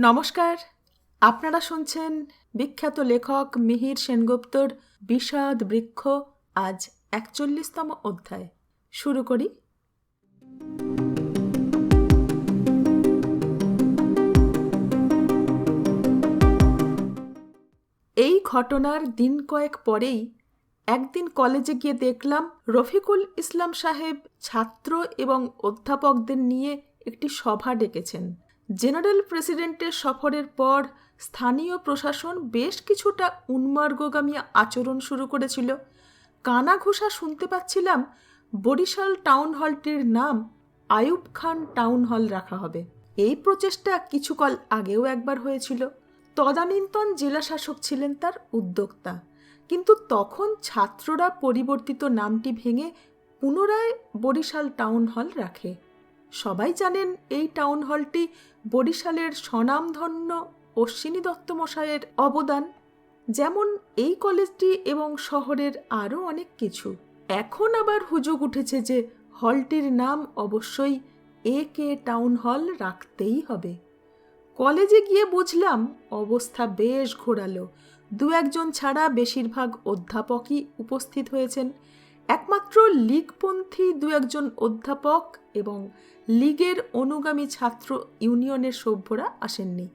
নমস্কার। আপনারা শুনছেন বিখ্যাত লেখক মিহির সেনগুপ্তর বিষাদ বৃক্ষ আজ একচল্লিশতম অধ্যায়। শুরু করি। এই ঘটনার দিন কয়েক পরেই একদিন কলেজে গিয়ে দেখলাম রফিকুল ইসলাম সাহেব ছাত্র এবং অধ্যাপকদের নিয়ে একটি সভা ডেকেছেন। জেনারেল প্রেসিডেন্টের সফরের পর স্থানীয় প্রশাসন বেশ কিছুটা উন্মার্গগামী আচরণ শুরু করেছিল। কানা ঘোষা শুনতে পাচ্ছিলাম বরিশাল টাউন হলটির নাম আয়ুব খান টাউন হল রাখা হবে। এই প্রচেষ্টা কিছুকাল আগেও একবার হয়েছিল। তদানীন্তন জেলাশাসক ছিলেন তার উদ্যোক্তা। কিন্তু তখন ছাত্ররা পরিবর্তিত নামটি ভেঙে পুনরায় বরিশাল টাউন হল রাখে। সবাই জানেন এই টাউন হলটি বরিশালের স্বনামধন্য অশ্বিনী দত্ত মশাইয়ের অবদান। যেমন এই কলেজটি এবং শহরের আরও অনেক কিছু। এখন আবার হুজুগ উঠেছে যে হলটির নাম অবশ্যই এ কে টাউন হল রাখতেই হবে। কলেজে গিয়ে বুঝলাম অবস্থা বেশ ঘোরালো। দু একজন ছাড়া বেশিরভাগ অধ্যাপকই উপস্থিত হয়েছেন। একমাত্র লীগপন্থী দু একজন অধ্যাপক এবং লীগের অনুগামী ছাত্র ইউনিয়নের সভ্যরা আসেননি।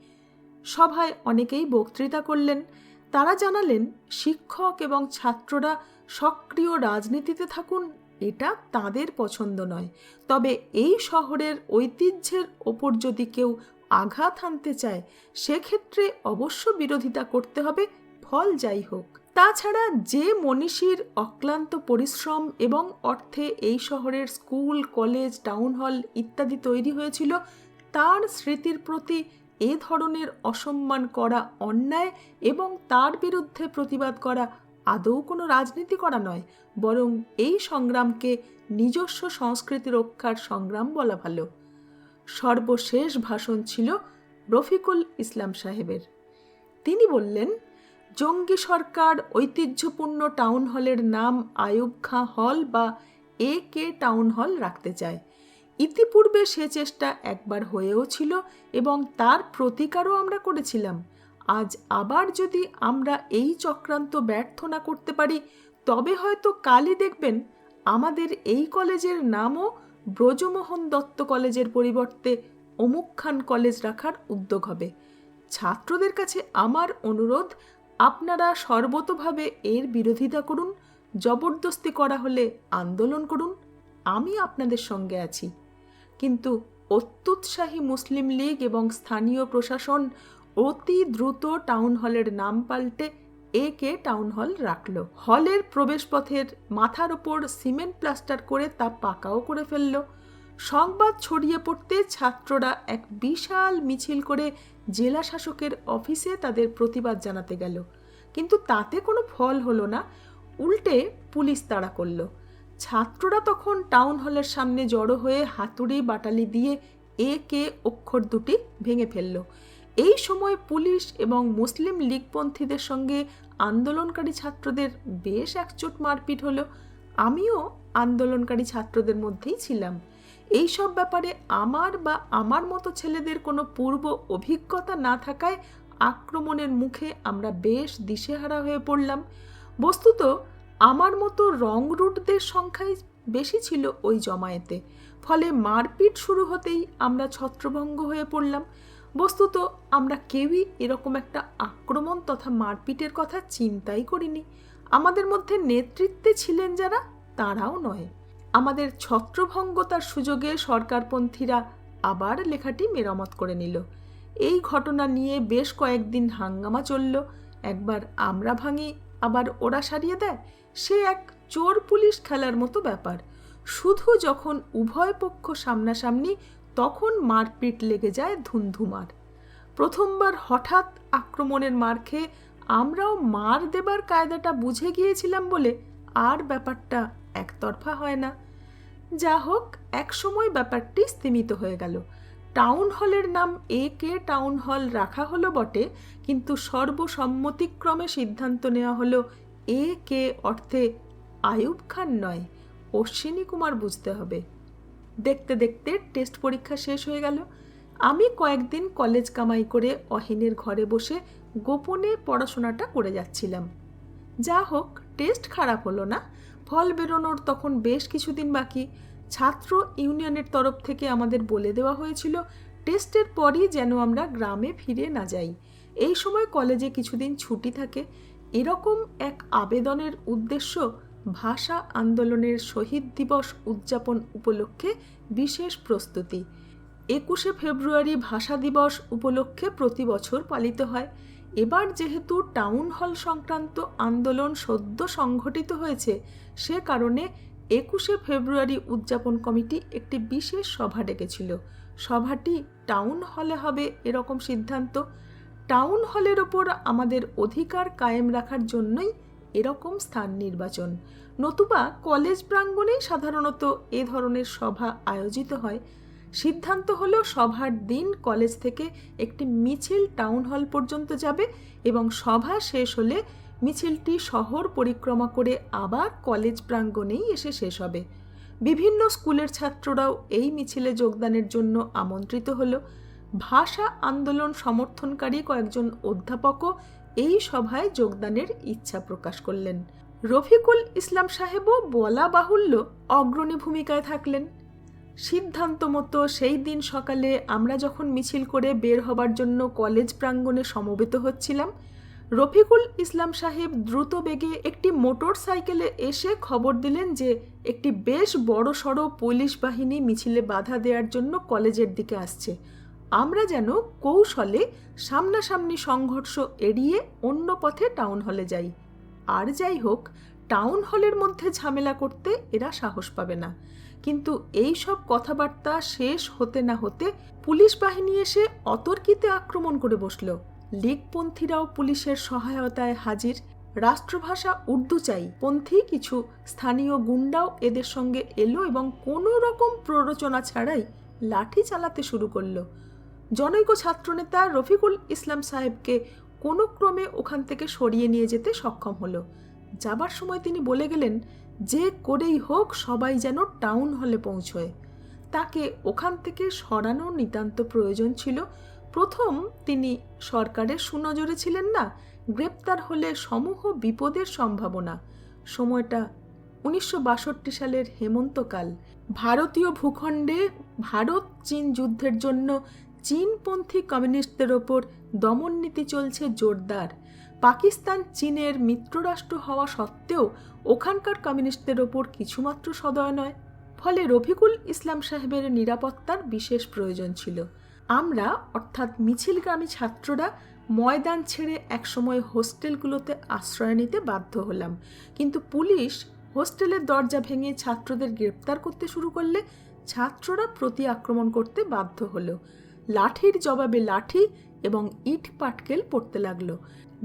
সভায় অনেকেই বক্তৃতা করলেন। তারা জানালেন, শিক্ষক এবং ছাত্ররা সক্রিয় রাজনীতিতে থাকুন, এটা তাদের পছন্দ নয়। তবে এই শহরের ঐতিহ্যের ওপর যদি কেউ আঘাত আনতে চায়, সেক্ষেত্রে অবশ্য বিরোধিতা করতে হবে, ফল যাই হোক। তাছাড়া যে মনীষীর অক্লান্ত পরিশ্রম এবং অর্থে এই শহরের স্কুল, কলেজ, টাউন হল ইত্যাদি তৈরি হয়েছিল, তার স্মৃতির প্রতি এ ধরনের অসম্মান করা অন্যায় এবং তার বিরুদ্ধে প্রতিবাদ করা আদৌ কোনো রাজনীতি করা নয়, বরং এই সংগ্রামকে নিজস্ব সংস্কৃতি রক্ষার সংগ্রাম বলা ভালো। সর্বশেষ ভাষণ ছিল রফিকুল ইসলাম সাহেবের। তিনি বললেন জঙ্গি সরকার ঐতিহ্যপূর্ণ টাউন হলের নাম আয়ুব খাঁ হল বা এ কে টাউন হল রাখতে চায়। ইতিপূর্বে সে চেষ্টা একবার হয়েও ছিল এবং তার প্রতিকারও আমরা করেছিলাম। আজ আবার যদি আমরা এই চক্রান্ত ব্যর্থ না করতে পারি, তবে হয়তো কালই দেখবেন আমাদের এই কলেজের নামও ব্রজমোহন দত্ত কলেজের পরিবর্তে অমুক খান কলেজ রাখার উদ্যোগ হবে। ছাত্রদের কাছে আমার অনুরোধ আপনারা সর্বতভাবে এর বিরোধিতা করুন, জবরদস্তি করা হলে আন্দোলন করুন, আমি আপনাদের সঙ্গে আছি। কিন্তু অত্যুৎসাহী মুসলিম লীগ এবং স্থানীয় প্রশাসন অতি দ্রুত টাউন হলের নাম পাল্টে এ কে টাউন হল রাখল। হলের প্রবেশপথের মাথার ওপর সিমেন্ট প্লাস্টার করে তা পাকাও করে ফেলল। সংবাদ ছড়িয়ে পড়তে ছাত্ররা এক বিশাল মিছিল করে জেলা শাসকের অফিসে তাদের প্রতিবাদ জানাতে গেল। কিন্তু তাতে কোনো ফল হলো না, উল্টে পুলিশ তাড়া করল। ছাত্ররা তখন টাউন হলের সামনে জড়ো হয়ে হাতুড়ি বাটালি দিয়ে এ কে অক্ষর দুটি ভেঙে ফেলল। এই সময় পুলিশ এবং মুসলিম লীগপন্থীদের সঙ্গে আন্দোলনকারী ছাত্রদের বেশ একচোট মারপিট হলো। আমিও আন্দোলনকারী ছাত্রদের মধ্যেই ছিলাম। এই সব ব্যাপারে আমার বা আমার মতো ছেলেদের কোনো পূর্ব অভিজ্ঞতা না থাকায় আক্রমণের মুখে আমরা বেশ দিশেহারা হয়ে পড়লাম। বস্তুত, আমার মতো রংরুটদের সংখ্যাই বেশি ছিল ওই জমায়েতে। ফলে মারপিট শুরু হতেই আমরা ছত্রভঙ্গ হয়ে পড়লাম। বস্তুত, আমরা কেউই এরকম একটা আক্রমণ তথা মারপিটের কথা চিন্তাই করিনি। আমাদের মধ্যে নেতৃত্বে ছিলেন যারা, তারাও নয়। আমাদের ছত্রভঙ্গতার সুযোগে সরকারপন্থীরা আবার লেখাটি মেরামত করে নিল। এই ঘটনা নিয়ে বেশ কয়েকদিন হাঙ্গামা চলল। একবার আমরা ভাঙি, আবার ওরা সারিয়ে দেয়। সে এক চোর পুলিশ খেলার মতো ব্যাপার। শুধু যখন উভয় পক্ষ সামনাসামনি, তখন মারপিট লেগে যায় ধুমধুমার প্রথমবার হঠাৎ আক্রমণের মার খেয়ে আমরাও মার দেবার কায়দাটা বুঝে গিয়েছিলাম বলে আর ব্যাপারটা একতরফা হয় না। যা হোক, একসময় ব্যাপারটি স্থিমিত হয়ে গেল। টাউন হলের নাম এ কে টাউন হল রাখা হলো বটে, কিন্তু সর্বসম্মতিক্রমে সিদ্ধান্ত নেওয়া হলো এ কে অর্থে আয়ুব খান নয়, অশ্বিনী কুমার বুঝতে হবে। দেখতে দেখতে টেস্ট পরীক্ষা শেষ হয়ে গেল। আমি কয়েকদিন কলেজ কামাই করে অহিনের ঘরে বসে গোপনে পড়াশোনাটা করে যাচ্ছিলাম। যা হোক, টেস্ট খারাপ হলো না। ফল বেরোনোর তখন বেশ কিছুদিন বাকি। ছাত্র ইউনিয়নের তরফ থেকে আমাদের বলে দেওয়া হয়েছিল, টেস্টের পরই যেন আমরা গ্রামে ফিরে না যাই। এই সময় কলেজে কিছুদিন ছুটি থাকে। এরকম এক আবেদনের উদ্দেশ্য ভাষা আন্দোলনের শহীদ দিবস উদযাপন উপলক্ষে বিশেষ প্রস্তুতি। একুশে ফেব্রুয়ারি ভাষা দিবস উপলক্ষে প্রতি বছর পালিত হয়। এবার যেহেতু টাউন হল সংক্রান্ত আন্দোলন সদ্য সংঘটিত হয়েছে, সে কারণে একুশে ফেব্রুয়ারি উদযাপন কমিটি একটি বিশেষ সভা ডেকেছিল। সভাটি টাউন হলে হবে এরকম সিদ্ধান্ত। টাউন হলের ওপর আমাদের অধিকার কায়েম রাখার জন্যই এরকম স্থান নির্বাচন। নতুবা কলেজ প্রাঙ্গণেই সাধারণত এ ধরনের সভা আয়োজিত হয়। সিদ্ধান্ত হলো সভার দিন কলেজ থেকে একটি মিছিল টাউন হল পর্যন্ত যাবে এবং সভা শেষ হলে মিছিলটি শহর পরিক্রমা করে আবার কলেজ প্রাঙ্গণেই এসে শেষ হবে। বিভিন্ন স্কুলের ছাত্ররাও এই মিছিলে যোগদানের জন্য আমন্ত্রিত হলো। ভাষা আন্দোলন সমর্থনকারী কয়েকজন অধ্যাপকও এই সভায় যোগদানের ইচ্ছা প্রকাশ করলেন। রফিকুল ইসলাম সাহেবও বলা বাহুল্য অগ্রণী ভূমিকায় থাকলেন। সিদ্ধান্ত মতো সেই দিন সকালে আমরা যখন মিছিল করে বের হবার জন্য কলেজ প্রাঙ্গণে সমবেত হচ্ছিলাম, রফিকুল ইসলাম সাহেব দ্রুত বেগে একটি মোটর সাইকেলে এসে খবর দিলেন যে একটি বেশ বড় সড় পুলিশ বাহিনী মিছিলে বাধা দেওয়ার জন্য কলেজের দিকে আসছে। আমরা যেন কৌশলে সামনাসামনি সংঘর্ষ এড়িয়ে অন্য পথে টাউন হলে যাই। আর যাই হোক, টাউন হলের মধ্যে ঝামেলা করতে এরা সাহস পাবে না। কিন্তু এই সব কথাবার্তা শেষ হতে না হতে পুলিশ বাহিনী এসে অতর্কিতে আক্রমণ করে বসল। লীগপন্থীরাও পুলিশের সহায়তায় হাজির। রাষ্ট্রভাষা উর্দু চাই। পন্থী কিছু স্থানীয় গুন্ডাও এদের সঙ্গে এলো এবং কোনো রকম প্ররোচনা ছাড়াই লাঠি চালাতে শুরু করল। জনৈক ছাত্রনেতা রফিকুল ইসলাম সাহেবকে কোনো ক্রমে ওখান থেকে সরিয়ে নিয়ে যেতে সক্ষম হলো। যাবার সময় তিনি বলে গেলেন যে করেই হোক সবাই যেন টাউন হলে পৌঁছয়। তাকে ওখান থেকে সরানো নিতান্ত প্রয়োজন ছিল। প্রথম তিনি সরকারের সুনজরে ছিলেন না, গ্রেপ্তার হলে সমূহ বিপদের সম্ভাবনা। সময়টা উনিশশো বাষট্টি সালের হেমন্তকাল। ভারতীয় ভূখণ্ডে ভারত চীন যুদ্ধের জন্য চীনপন্থী কমিউনিস্টদের ওপর দমন নীতি চলছে জোরদার। পাকিস্তান, চীনের মিত্ররাষ্ট্র হওয়া সত্ত্বেও ওখানকার কমিউনিস্টদের ওপর কিছুমাত্র সদয় নয়। ফলে রফিকুল ইসলাম সাহেবের নিরাপত্তার বিশেষ প্রয়োজন ছিল। আমরা, অর্থাৎ মিছিলগামী ছাত্ররা, ময়দান ছেড়ে একসময় হোস্টেলগুলোতে আশ্রয় নিতে বাধ্য হলাম। কিন্তু পুলিশ হোস্টেলের দরজা ভেঙে ছাত্রদের গ্রেপ্তার করতে শুরু করলে ছাত্ররা প্রতি আক্রমণ করতে বাধ্য হলো। লাঠির জবাবে লাঠি এবং ইট পাটকেল পড়তে লাগল।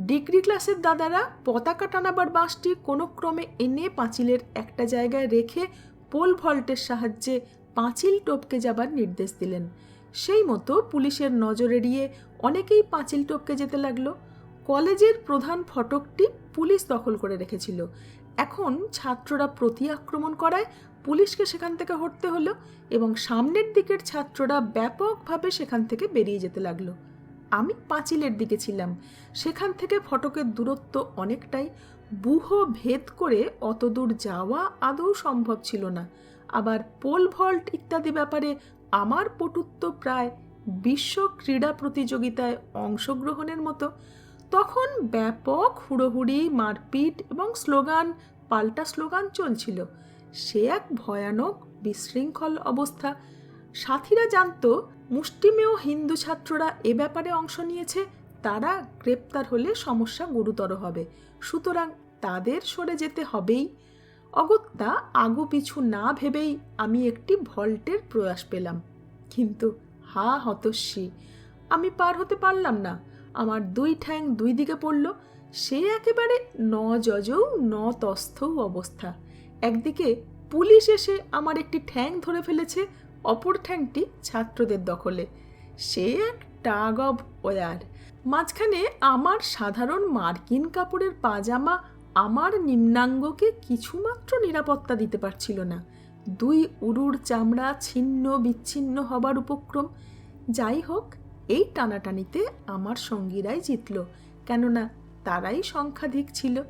ডিগ্রি ক্লাসের দাদারা পতাকা টানাবার বাঁশটি কোনো ক্রমে এনে পাঁচিলের একটা জায়গায় রেখে পোল ভল্টের সাহায্যে পাঁচিল টপকে যাবার নির্দেশ দিলেন। সেই মতো পুলিশের নজর এড়িয়ে অনেকেই পাঁচিল টপকে যেতে লাগল। কলেজের প্রধান ফটকটি পুলিশ দখল করে রেখেছিল। এখন ছাত্ররা প্রতি আক্রমণ করায় পুলিশকে সেখান থেকে হটতে হলো এবং সামনের দিকের ছাত্ররা ব্যাপকভাবে সেখান থেকে বেরিয়ে যেতে লাগল। আমি পাঁচিলের দিকে ছিলাম। সেখান থেকে ফটকের দূরত্ব অনেকটাই। বুহ ভেদ করে অত দূর যাওয়া আদৌ সম্ভব ছিল না। আবার পোল ভল্ট ইত্যাদি ব্যাপারে আমার পটুত্ব প্রায় বিশ্ব ক্রীড়া প্রতিযোগিতায় অংশগ্রহণের মতো। তখন ব্যাপক হুড়োহুড়ি, মারপিট এবং স্লোগান, পাল্টা স্লোগান চলছিল। সে এক ভয়ানক, বিশৃঙ্খল অবস্থা। সাথীরা জানতো মুষ্টিমেয় হিন্দু ছাত্ররা এ ব্যাপারে অংশ নিয়েছে, তারা গ্রেপ্তার হলে সমস্যা গুরুতর হবে। সুতরাং তাদের সরে যেতে হবেই। অগত্যা আগু পিছু না ভেবেই আমি একটি ভল্টের প্রয়াস পেলাম। কিন্তু হা হতস্বী আমি পার হতে পারলাম না। আমার দুই ঠ্যাং দুই দিকে পড়ল। সে একেবারে ন যজৌ ন তস্থৌ অবস্থা। একদিকে পুলিশ এসে আমার একটি ঠ্যাং ধরে ফেলেছে অপর ঠ্যাংটি ছাত্রদের দখলে। সে এক টাগ অব ওয়ার। মাঝখানে আমার সাধারণ মার্কিন কাপড়ের পাজামা আমার নিম্নাঙ্গকে কিছুমাত্র নিরাপত্তা দিতে পারছিল না। দুই উরুর চামড়া ছিন্ন বিচ্ছিন্ন হবার উপক্রম। যাই হোক, এই টানাটানিতে আমার সঙ্গীরাই জিতল, কেননা তারাই সংখ্যাধিক ছিল।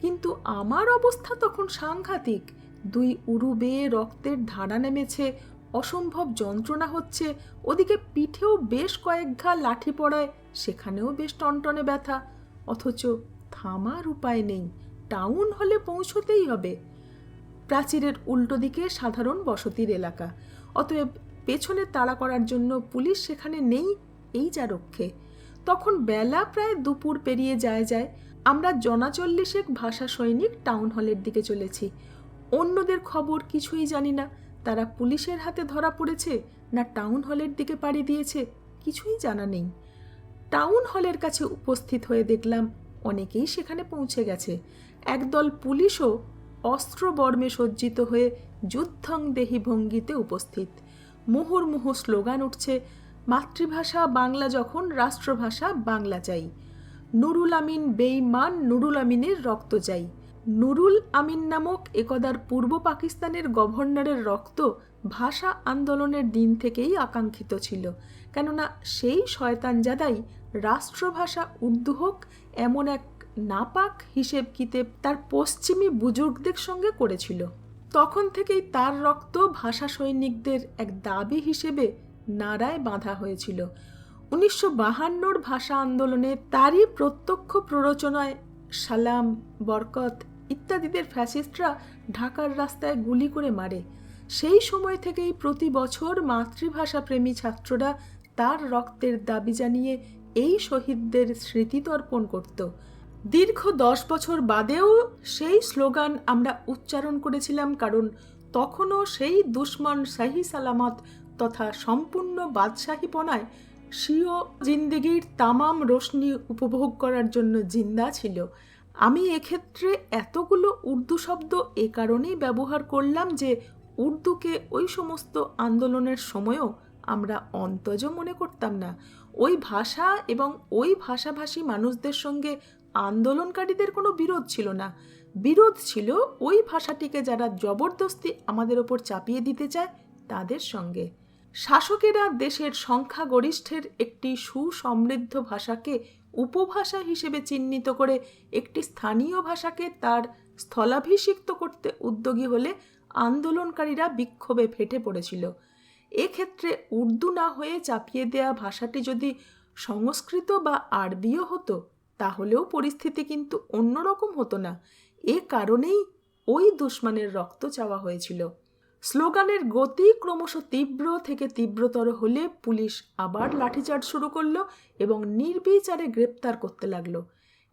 কিন্তু আমার অবস্থা তখন সাংঘাতিক। দুই উরু বেয়ে রক্তের ধারা নেমেছে অসম্ভব যন্ত্রণা হচ্ছে। ওদিকে পিঠেও বেশ কয়েক ঘা লাঠি পড়ায়, সেখানেও বেশ টনটনে ব্যথা। অথচ থামার উপায় নেই, টাউন হলে পৌঁছতেই হবে। প্রাচীরের উল্টো দিকে সাধারণ বসতির এলাকা। অতএব পেছনে তাড়া করার জন্য পুলিশ সেখানে নেই, এই যা রক্ষে। তখন বেলা প্রায় দুপুর পেরিয়ে যায় যায়। আমরা জনাচল্লিশেক ভাষা সৈনিক টাউন হলের দিকে চলেছি। অন্যদের খবর কিছুই জানি না। তারা পুলিশের হাতে ধরা পড়েছে না টাউন হলের দিকে পাড়ি দিয়েছে, কিছুই জানা নেই। টাউন হলের কাছে উপস্থিত হয়ে দেখলাম অনেকেই সেখানে পৌঁছে গেছে। একদল পুলিশও অস্ত্র বর্মে সজ্জিত হয়ে যুদ্ধং দেহি ভঙ্গিতে উপস্থিত। মুহুর্মুহু স্লোগান উঠছে, মাতৃভাষা বাংলা যখন, রাষ্ট্রভাষা বাংলা চাই। নুরুল আমিন বেইমান নুরুল আমিনের রক্ত চাই। নুরুল আমিন নামক একদার পূর্ব পাকিস্তানের গভর্নরের রক্ত ভাষা আন্দোলনের দিন থেকেই আকাঙ্ক্ষিত ছিল। কেননা সেই শয়তানজাদাই রাষ্ট্রভাষা উর্দু হোক, এমন এক নাপাক হিসেব কিতেব তার পশ্চিমী বুজুর্গদের সঙ্গে করেছিল। তখন থেকেই তার রক্ত ভাষা সৈনিকদের এক দাবি হিসেবে নাড়ায় বাঁধা হয়েছিল। উনিশশো বাহান্নর ভাষা আন্দোলনে তারই প্রত্যক্ষ প্ররোচনায় সালাম, বরকত ইত্যাদিদের ফ্যাসিস্টরা ঢাকার রাস্তায় গুলি করে মারে। সেই সময় থেকেই প্রতি বছর মাতৃভাষা প্রেমী ছাত্ররা তার রক্তের দাবি জানিয়ে এই শহীদদের স্মৃতিতর্পণ করত। দীর্ঘ দশ বছর বাদেও সেই স্লোগান আমরা উচ্চারণ করেছিলাম কারণ তখনও সেই দুশ্মন শাহি সালামত তথা সম্পূর্ণ বাদশাহীপনায় স্বীয় জিন্দেগির তামাম রোশনি উপভোগ করার জন্য জিন্দা ছিল। আমি এক্ষেত্রে এতগুলো উর্দু শব্দ এ কারণেই ব্যবহার করলাম যে উর্দুকে ওই সমস্ত আন্দোলনের সময়ও আমরা অন্তজ মনে করতাম না। ওই ভাষা এবং ওই ভাষাভাষী মানুষদের সঙ্গে আন্দোলনকারীদের কোনো বিরোধ ছিল না। বিরোধ ছিল ওই ভাষাটিকে যারা জবরদস্তি আমাদের ওপর চাপিয়ে দিতে চায় তাদের সঙ্গে। শাসকেরা দেশের সংখ্যাগরিষ্ঠের একটি সুসমৃদ্ধ ভাষাকে উপভাষা হিসেবে চিহ্নিত করে একটি স্থানীয় ভাষাকে তার স্থলাভিষিক্ত করতে উদ্যোগী হলে আন্দোলনকারীরা বিক্ষোভে ফেটে পড়েছিল। এক্ষেত্রে উর্দু না হয়ে চাপিয়ে দেয়া ভাষাটি যদি সংস্কৃত বা আরবিও হতো, তাহলেও পরিস্থিতি কিন্তু অন্যরকম হতো না। এ কারণেই ওই দুশ্মনের রক্ত চাওয়া হয়েছিল। স্লোগানের গতি ক্রমশ তীব্র থেকে তীব্রতর হলে পুলিশ আবার লাঠিচার্জ শুরু করল এবং নির্বিচারে গ্রেপ্তার করতে লাগল।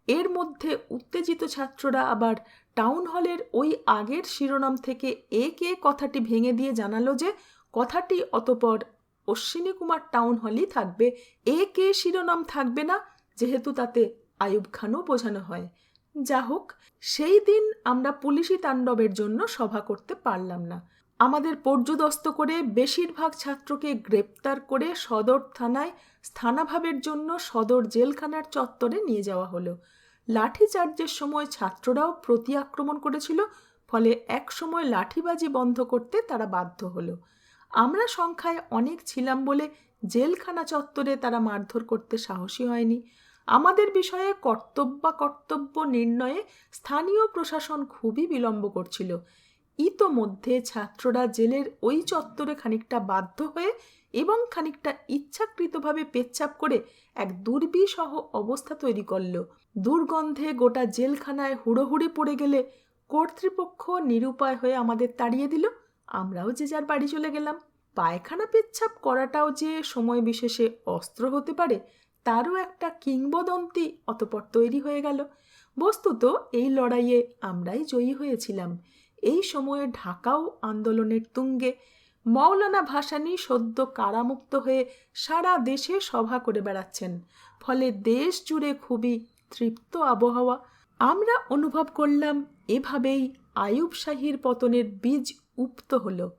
এর মধ্যে উত্তেজিত ছাত্ররা আবার টাউন হলের ওই আগের শিরোনাম থেকে এ কে কথাটি ভেঙে দিয়ে জানালো যে, কথাটি অতপর অশ্বিনী কুমার টাউন হলই থাকবে। এ কে শিরোনাম থাকবে না, যেহেতু তাতে আয়ুব খানও বোঝানো হয়। যা হোক সেই দিন আমরা পুলিশি তাণ্ডবের জন্য সভা করতে পারলাম না। আমাদের পর্যুদস্ত করে বেশিরভাগ ছাত্রকে গ্রেপ্তার করে সদর থানায় স্থানাভাবের জন্য সদর জেলখানার চত্বরে নিয়ে যাওয়া হলো। লাঠিচার্জের সময় ছাত্ররাও প্রতি আক্রমণ করেছিল, ফলে এক সময় লাঠিবাজি বন্ধ করতে তারা বাধ্য হলো। আমরা সংখ্যায় অনেক ছিলাম বলে জেলখানা চত্বরে তারা মারধর করতে সাহসী হয়নি। আমাদের বিষয়ে কর্তব্য কর্তব্য নির্ণয়ে স্থানীয় প্রশাসন খুবই বিলম্ব করছিল। ইতোমধ্যে ছাত্ররা জেলের ওই চত্বরে খানিকটা বাধ্য হয়ে এবং খানিকটা ইচ্ছাকৃতভাবে পেচ্ছাপ করে এক দুর্বিসহ অবস্থা তৈরি করল। দুর্গন্ধে গোটা জেলখানায় হুড়োহুড়ি পড়ে গেলে কর্তৃপক্ষ নিরুপায় হয়ে আমাদের তাড়িয়ে দিল। আমরাও যে যার বাড়ি চলে গেলাম। পায়খানা পেচ্ছাপ করাটাও যে সময় বিশেষে অস্ত্র হতে পারে, তারও একটা কিংবদন্তি অতপর তৈরি হয়ে গেল। বস্তুত এই লড়াইয়ে আমরাই জয়ী হয়েছিলাম। এই সময়ে ঢাকাও আন্দোলনের তুঙ্গে মৌলানা ভাসানী সদ্য কারামুক্ত হয়ে সারা দেশে সভা করে বেড়াচ্ছেন। ফলে দেশ জুড়ে খুবই তৃপ্ত আবহাওয়া। আমরা অনুভব করলাম এভাবেই আয়ুব শাহীর পতনের বীজ উপ্ত হলো।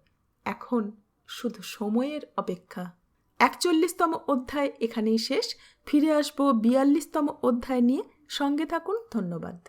এখন শুধু সময়ের অপেক্ষা। একচল্লিশতম অধ্যায় এখানেই শেষ। ফিরে আসব বিয়াল্লিশতম অধ্যায় নিয়ে। সঙ্গে থাকুন, ধন্যবাদ।